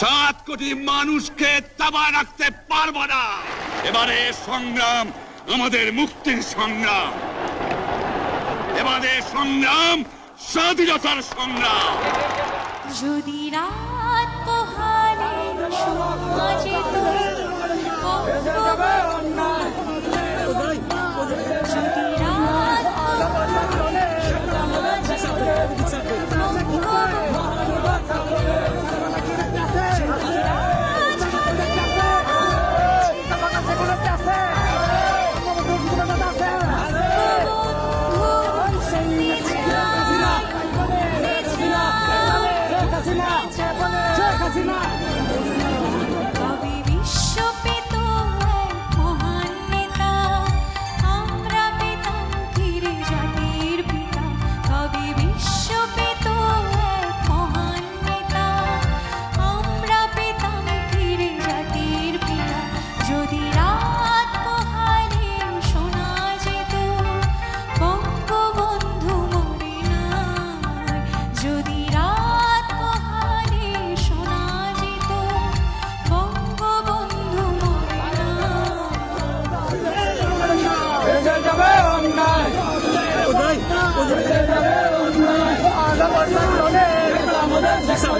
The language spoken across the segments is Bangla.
সাত কোটি মানুষকে তাবা রাখতে পারব না। এবারে সংগ্রাম, আমাদের মুক্তির সংগ্রাম। এবারে সংগ্রাম, স্বাধীনতার সংগ্রাম। যদি রাত পোহালে সমাজে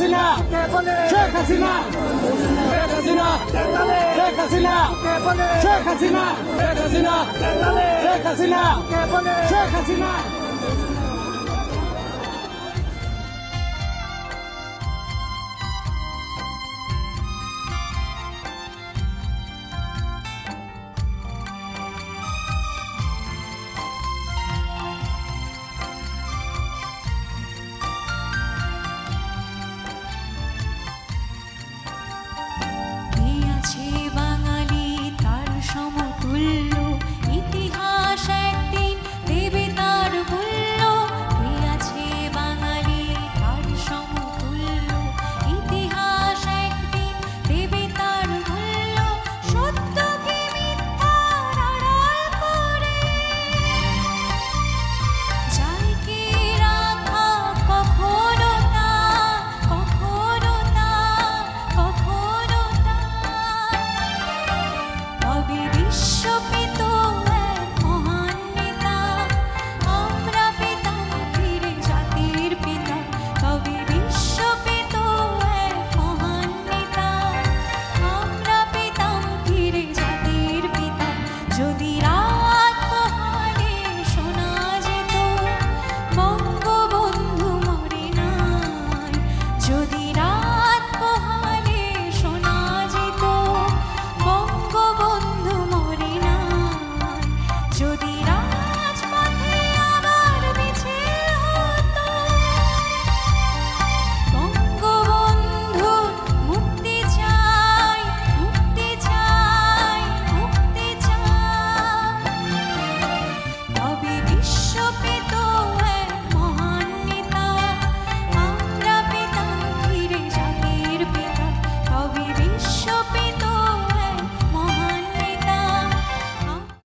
Casina, Che Casina, Che Casina, Che Casina, Che Casina, Che Casina, Che Casina, Che Casina, Che Casina,